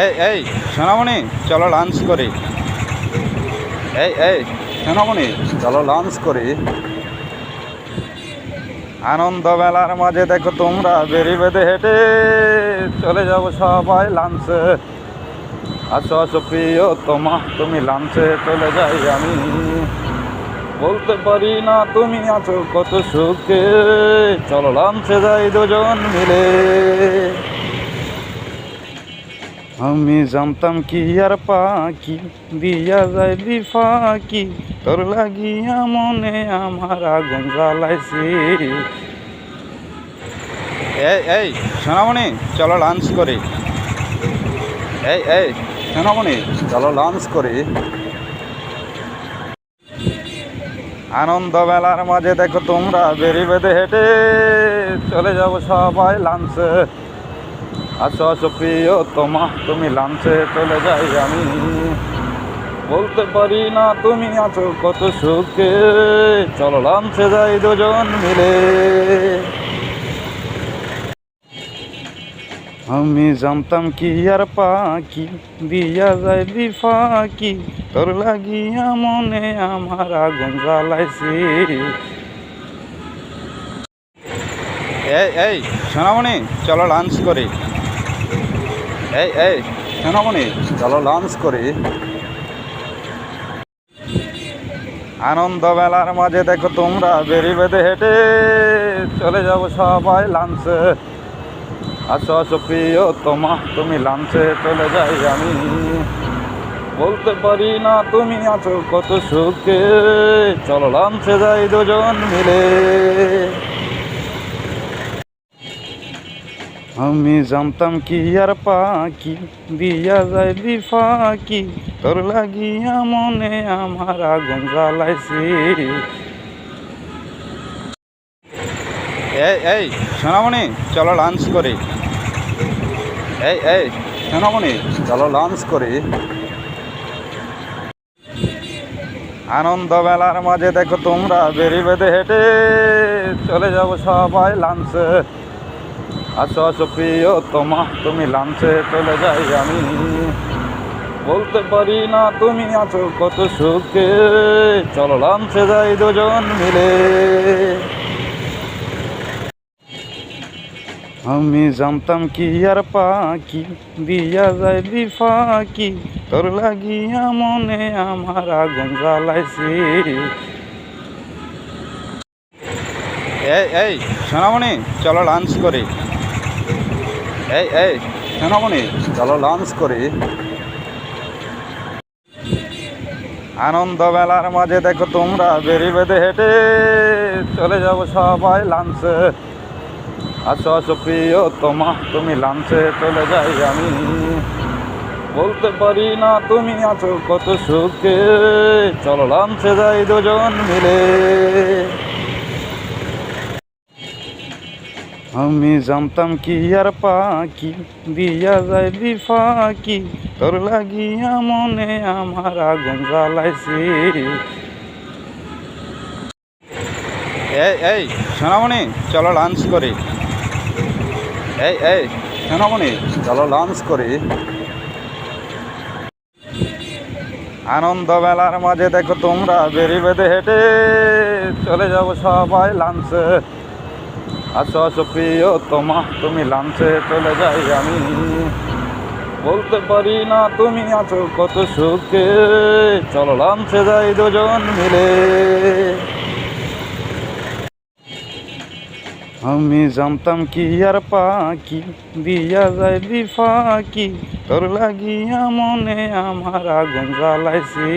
এই এই, সোনামণি, চলো লাঞ্চ করি। এই এই, সোনামণি, চলো লাঞ্চ করি। আনন্দ মেলার মাঝে দেখো তোমরা বেরি বেঁধে হেঁটে চলে যাব সবাই লাঞ্চে আসো আসো, প্রিয় তোমা, তুমি লাঞ্চে চলে যাই আমি। বলতে পারি না তুমি আছো কত সুখে। চলো লাঞ্চে যাই দুজন মিলে। আমি জানতাম কি আর পাখি দিয়া যায় বিফাকি। তোর লাগিয়া মনে আমার আগুন জ্বালাইছি। এই এই, সোনামণি, চলো লাঞ্চ করি। এই এই, সোনামণি, চলো লাঞ্চ করি। আনন্দ মেলার মাঝে দেখো তোমরা বেরি বেঁধে হেঁটে চলে যাব সবাই লাঞ্চে আসো আসো প্রিয় তোমা তুমি লাঞ্চে চলে যাই আমি। বলতে পারি না তুমি আছো কত সুখে। চলো লাঞ্চে যাই দুজন মিলে। আমি জানতাম কি আর পাখি, দিয়া যায় বিফাকি। তোর লাগিয়া মনে আমার আগুন জ্বালাইছি। এই এই, সোনামণি, চলো লাঞ্চ করি। এই এই। সোনামণি চলো লাঞ্চ করি। আনন্দ বেলার মাঝে দেখো তোমরা বেরি বেঁধে হেঁটে চলে যাব সবাই লাঞ্চে আসো আসো প্রিয়, তোমা, তুমি লাঞ্চে চলে যাই আমি। বলতে পারি না তুমি আছো কত সুখে। চলো লাঞ্চে যাই দুজন মিলে। আমি জানতাম কি আর পাখি, দিয়া যায় বিফাকি। তোর লাগিয়া মনে আমার আগুন জ্বালাইছি। এই এই, সোনামণি, চলো লাঞ্চ করি। এই এই, সোনামণি, চলো লাঞ্চ করি। আনন্দ মেলার মাঝে দেখো তোমরা বেরি বেঁধে হেঁটে চলে যাব সবাই লাঞ্চে আসো আসো প্রিয় তোমা তুমি লাঞ্চে চলে যাই আমি। বলতে পারি না তুমি আছো কত সুখে। চলো লাঞ্চে যাই দুজন মিলে। আমি জানতাম কি আর পাখি, দিয়া যায় বিফাকি। তোর লাগিয়া মনে আমার আগুন জ্বালাইছি। এই এই, সোনামণি, চলো লাঞ্চ করি। এই এই, সোনামণি, চলো লাঞ্চ করি। আনন্দ মেলার মাঝে দেখো তোমরা, বেরি বেঁধে হেঁটে চলে যাব সবাই লাঞ্চে আসো আসো, প্রিয় তোমা, তুমি লাঞ্চে চলে যাই আমি। বলতে পারি না তুমি আছো কত সুখে। চলো লাঞ্চে যাই দুজন মিলে। আমি জানতাম কি আর পাখি, দিয়া যায় বিফাকি। তোর লাগিয়া মনে আমার আগুন জ্বালাইছি। এই এই, সোনামণি, চলো লাঞ্চ করি। এই এই, সোনামণি, চলো লাঞ্চ করি। আনন্দ মেলার মাঝে দেখো তোমরা বেরি বেঁধে হেঁটে চলে যাব সবাই লাঞ্চে আসো আসো প্রিয় তোমা তুমি লাঞ্চে চলে যাই আমি। বলতে পারি না তুমি আছো কত সুখে। চলো লাঞ্চে যাই দুজন মিলে। আমি জানতাম কি আর পাখি, দিয়া যায় বিফাকি। তোর লাগিয়া মনে আমার আগুন জ্বালাইছি।